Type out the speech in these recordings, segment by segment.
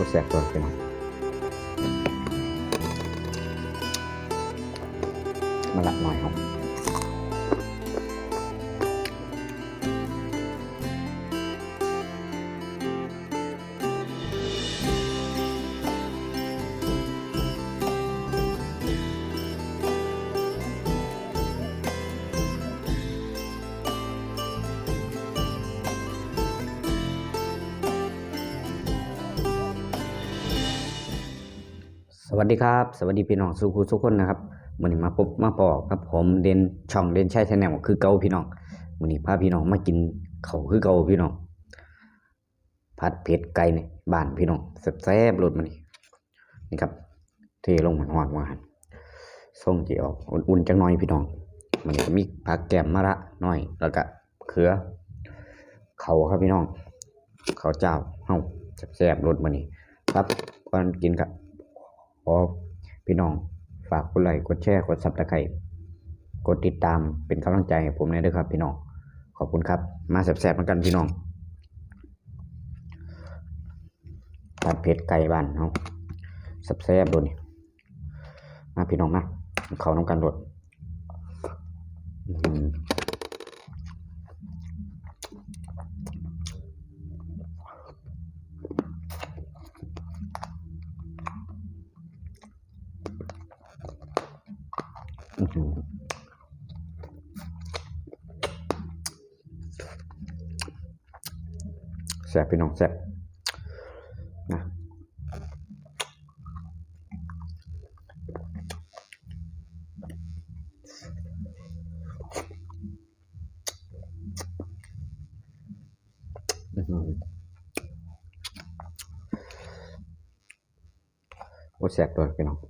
รแสบตัวพี่น้อ สวัสดีครับ สวัสดีพี่น้องสุขุทุกคนนะครับวันนี้มาพบมาปอกครับผมเดนช่องเดนใช่ชแนลคือเกาพี่น้องวันนี้พาพี่น้องมากินเขาคือเกาพี่น้องผัดเผ็ดไก่ในบ้านพี่น้องแซ่บๆรสมันนี่นี่ครับ เทลงหอนๆมาหันส่งจีออกอุ่นๆจังน้อยพี่น้องมันนี้มีผักแกมมะระหน่อย แล้วก็เขือ เขาครับพี่น้องเขาเจ้าเฮาแซ่บๆรสมันนี่ครับก่อนกินครับ อพี่น้องฝากกดไลค์กดแชร์กดซับสไครต์กดติดตามเป็นกำลังใจให้ผมด้วยครับ พี่น้องขอบคุณครับ มาแซ่บๆเหมือนกันพี่น้องผัดเผ็ดไก่บ้านเนาะแซ่บๆดนนี่มาพี่น้องมาเขาน้ำกันรดอื้อหืออื้อหือ แซ่บพี่น้องแซ่บนะโอ้แสบตัวพี่น้อง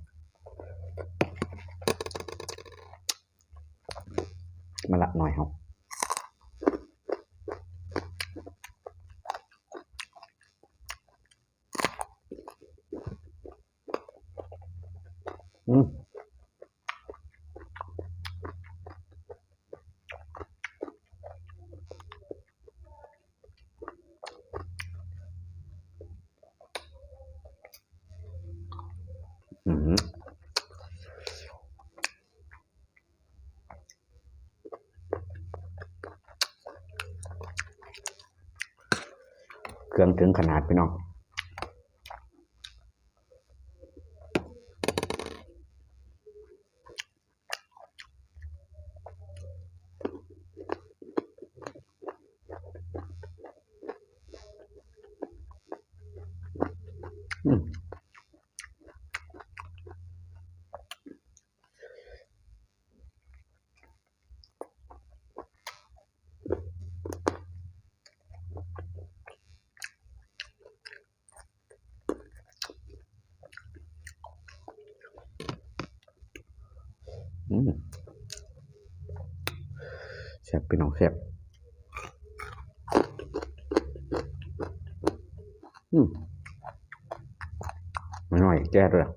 มาละหน่อยครับอืมอืมเค รื่องถึงขนาดพี่น้อง แซ่บพี่น้องแซ่บอืมหน่อยแก้ด้วย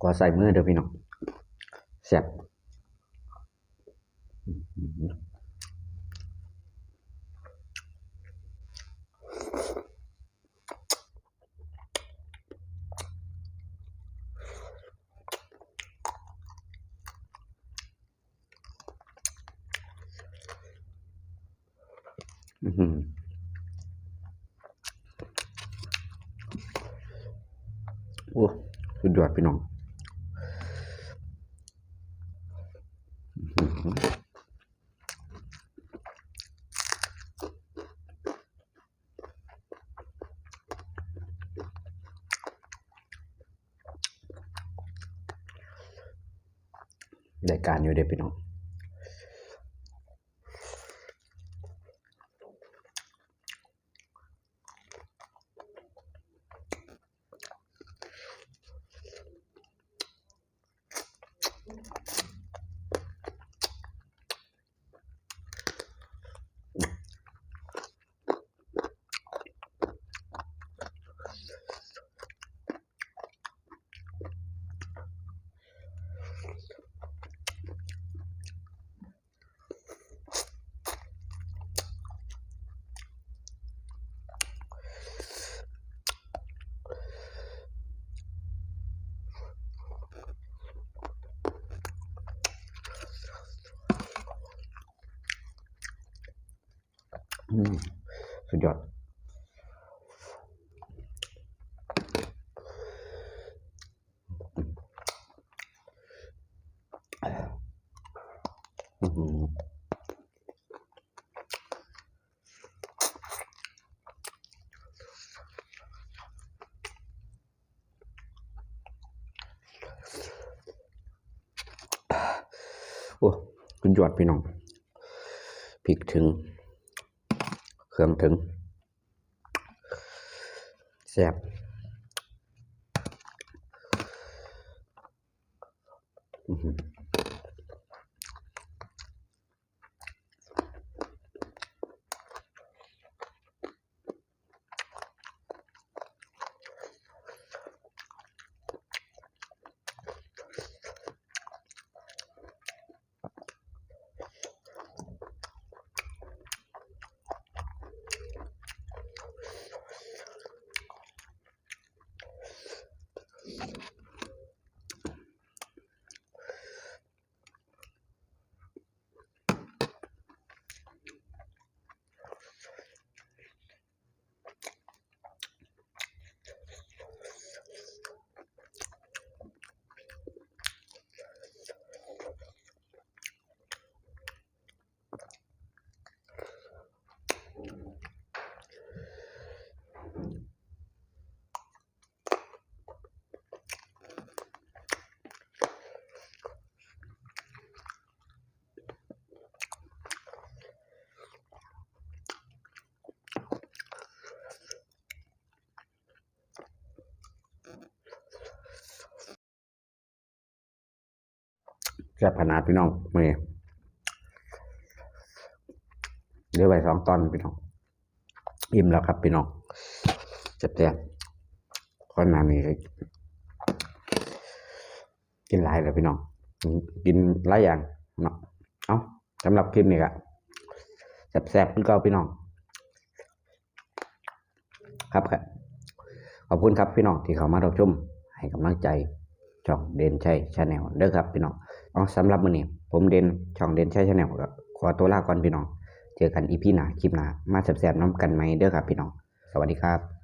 ขอใส่มือเด้อพี่น้องแซ่บอืมอื้อหือ โอ้สุดยอดพี่น้องอื้อหือได้การอยู่เด้อพี่น้อง สุดยอด อื้อหือโอ้คุณยอดพี่น้องพริกถึง เครื่องถึงแซ่บอื้อ แซ่บขนาดพี่น้องมือเหลือไว้สองตอนพี่น้อง อิ่มแล้วครับพี่น้องแซ่บๆข้อหนานี้กินหลายเลยพี่น้อง กินหลายอย่างเนาะเอาสำหรับคลิปนี้ก็แซ่บๆคุณเก่าพี่น้อง ครับครับขอบคุณครับพี่น้องที่เข้ามารับชมให้กำลังใจช่องเด่นชัยชาแนลเด้อครับพี่น้อง เอาสำหรับมื้อนี้ผมเด่นช่องเด่นชัยชาแนลขอตัวลาก่อนพี่น้อง เจอกันอีพีหน้าคลิปหน้ามาแซ่บๆน้ำกันไหมเด้อครับพี่น้อง สวัสดีครับ